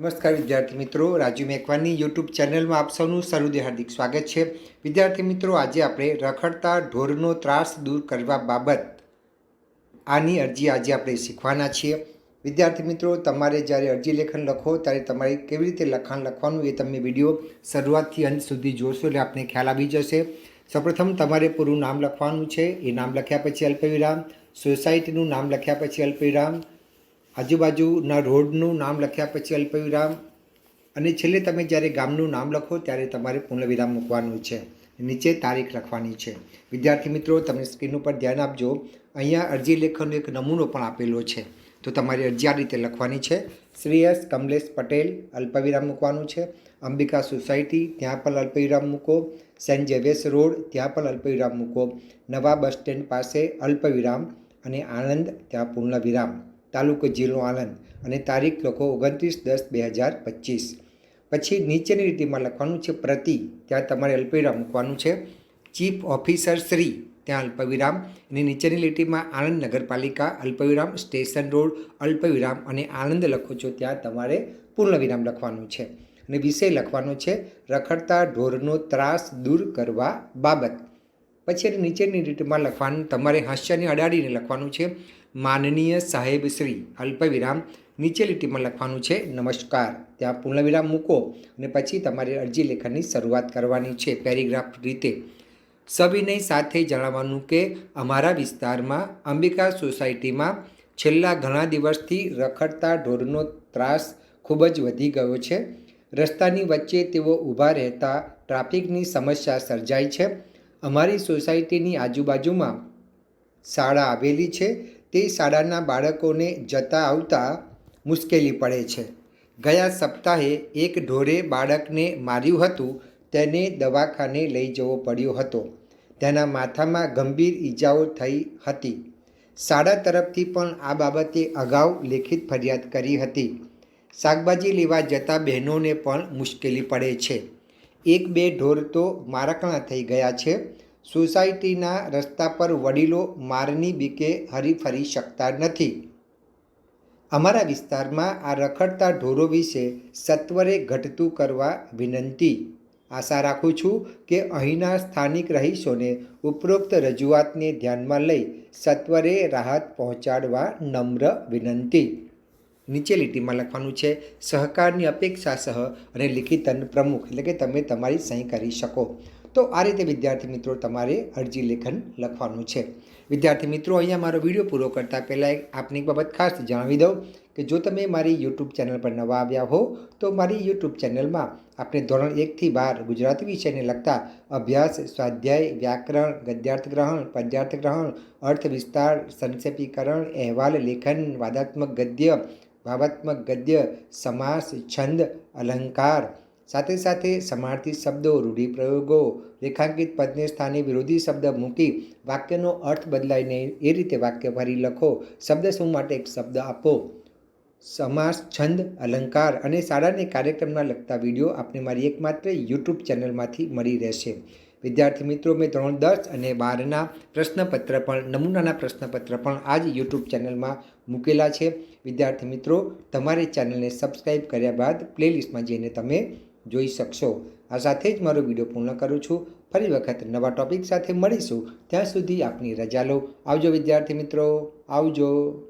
નમસ્કાર વિદ્યાર્થી મિત્રો, રાજુ મેઘવાની યુટ્યુબ ચેનલમાં આપ સૌનું સહૃદય હાર્દિક સ્વાગત છે. વિદ્યાર્થી મિત્રો, આજે આપણે રખડતા ઢોરનો ત્રાસ દૂર કરવા બાબત આની અરજી આજે આપણે શીખવાના છીએ. વિદ્યાર્થી મિત્રો, તમારે જ્યારે અરજી લેખન લખો, ત્યારે તમારે કેવી રીતે લખાણ લખવાનું એ તમે વીડિયો શરૂઆતથી અંત સુધી જોશો એટલે આપને ખ્યાલ આવી જશે. સૌપ્રથમ તમારે પૂરું નામ લખવાનું છે. એ નામ લખ્યા પછી અલ્પવિરામ. સોસાયટીનું નામ લખ્યા પછી અલ્પવિરામ. આજુબાજુના રોડનું નામ લખ્યા પછી અલ્પવિરામ. અને છેલ્લે તમે જ્યારે ગામનું નામ લખો ત્યારે તમારે પૂર્ણવિરામ મૂકવાનું છે. નીચે તારીખ લખવાની છે. વિદ્યાર્થી મિત્રો, તમે સ્ક્રીન ઉપર ધ્યાન આપજો. અહીંયા અરજી લેખનનો એક નમૂનો પણ આપેલો છે. તો તમારી અરજી આ રીતે લખવાની છે. શ્રેયસ કમલેશ પટેલ, અલ્પવિરામ મૂકવાનું છે. અંબિકા સોસાયટી, ત્યાં પણ અલ્પવિરામ મૂકો. સેન્ટ ઝેવિયર્સ રોડ, ત્યાં પણ અલ્પવિરામ મૂકો. નવા બસ સ્ટેન્ડ પાસે અલ્પવિરામ અને આણંદ, ત્યાં પૂર્ણ વિરામ તાલુકો જિલ્લો આણંદ અને તારીખ લખો ઓગણત્રીસ દસ બે હજાર પચીસ. પછી નીચેની રીતિમાં લખવાનું છે પ્રતિ, ત્યાં તમારે અલ્પવિરામ મૂકવાનું છે. ચીફ ઓફિસર શ્રી, ત્યાં અલ્પવિરામ. અને નીચેની લીટીમાં આણંદ નગરપાલિકા, અલ્પવિરામ સ્ટેશન રોડ, અલ્પવિરામ અને આણંદ લખો છો, ત્યાં તમારે પૂર્ણવિરામ લખવાનું છે. અને વિષય લખવાનો છે, રખડતા ઢોરનો ત્રાસ દૂર કરવા બાબત. પછી નીચેની લીટીમાં લખવાનું, તમારે હાસ્યને અડાડીને લખવાનું છે. માનનીય સાહેબ શ્રી અલ્પવિરામ નીચે લીટીમાં લખવાનું છે, નમસ્કાર. ત્યાં પૂર્ણવિરામ મૂકો અને પછી તમારે અરજી લેખનની શરૂઆત કરવાની છે. પેરેગ્રાફ રીતે સવિનય સાથે જણાવવાનું કે, અમારા વિસ્તારમાં અંબિકા સોસાયટીમાં છેલ્લા ઘણા દિવસથી રખડતા ઢોરનો ત્રાસ ખૂબ જ વધી ગયો છે. રસ્તાની વચ્ચે તેઓ ઊભા રહેતા ટ્રાફિકની સમસ્યા સર્જાય છે. અમારી સોસાયટીની આજુબાજુમાં શાળા આવેલી છે. તે શાળાના બાળકોને જતા આવતા મુશ્કેલી પડે છે. ગયા સપ્તાહે એક ઢોરે બાળકને માર્યું હતું, તેને દવાખાને લઈ જવો પડ્યો હતો. તેના માથામાં ગંભીર ઈજાઓ થઈ હતી. શાળા તરફથી પણ આ બાબતે અગાઉ લેખિત ફરિયાદ કરી હતી. શાકભાજી લેવા જતા બહેનોને પણ મુશ્કેલી પડે છે. એક બે ઢોર તો મારકણા થઈ ગયા છે. સોસાયટીના રસ્તા પર વડીલો મારની બીકે હરીફરી શકતા નથી. અમારા વિસ્તારમાં આ રખડતા ઢોરો વિશે સત્વરે ઘટતું કરવા વિનંતી. આશા રાખું છું કે અહીંના સ્થાનિક રહીશોને ઉપરોક્ત રજૂઆતને ધ્યાનમાં લઈ સત્વરે રાહત પહોંચાડવા નમ્ર વિનંતી. નીચે લીટીમાં લખવાનું છે, સહકારની અપેક્ષા સહ અને લિખિતન પ્રમુખ. એટલે કે તમે તમારી સહી કરી શકો. તો આ રીતે વિદ્યાર્થી મિત્રો તમારે અરજી લેખન લખવાનું છે. વિદ્યાર્થી મિત્રો, અહીંયા મારો વીડિયો પૂરો કરતાં પહેલાં આપને બાબત ખાસ જણાવી દઉં કે જો તમે મારી યુટ્યુબ ચેનલ પર નવા આવ્યા હો, તો મારી યુટ્યુબ ચેનલમાં આપણે ધોરણ એકથી બાર ગુજરાતી વિષયને લગતા અભ્યાસ, સ્વાધ્યાય, વ્યાકરણ, ગદ્યાર્થ ગ્રહણ, પદ્યાર્થ ગ્રહણ, અર્થ વિસ્તાર, સંક્ષેપીકરણ, અહેવાલ, લેખન, વાદાત્મક ગદ્ય, ભાવાત્મક ગદ્ય, સમાસ, છંદ, અલંકાર સાથે સાથે સમાર્થી શબ્દો, રૂઢિપ્રયોગો, રેખાંકિત પદને સ્થાને વિરોધી શબ્દ મૂકી વાક્યનો અર્થ બદલાઈને એ રીતે વાક્ય ફરી લખો. શબ્દ શું માટે એક શબ્દ આપો? સમાસ, છંદ, અલંકાર અને શાળાને કાર્યક્રમના લગતા વીડિયો આપને મારી એકમાત્ર યુટ્યુબ ચેનલમાંથી મળી રહેશે. વિદ્યાર્થી મિત્રો, મેં ધોરણ દસ અને બારના પ્રશ્નપત્ર પણ, નમૂનાના પ્રશ્નપત્ર પણ આ જ યુટ્યુબ ચેનલમાં મૂકેલા છે. વિદ્યાર્થી મિત્રો, તમારે ચેનલને સબસ્ક્રાઈબ કર્યા બાદ પ્લેલિસ્ટમાં જઈને તમે જોઈ શકશો. આ સાથે જ મારો વીડિયો પૂર્ણ કરું છું. ફરી વખત નવા ટોપિક સાથે મળીશું. ત્યાં સુધી આપની રજા લો. આવજો વિદ્યાર્થી મિત્રો. આવજો.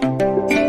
Música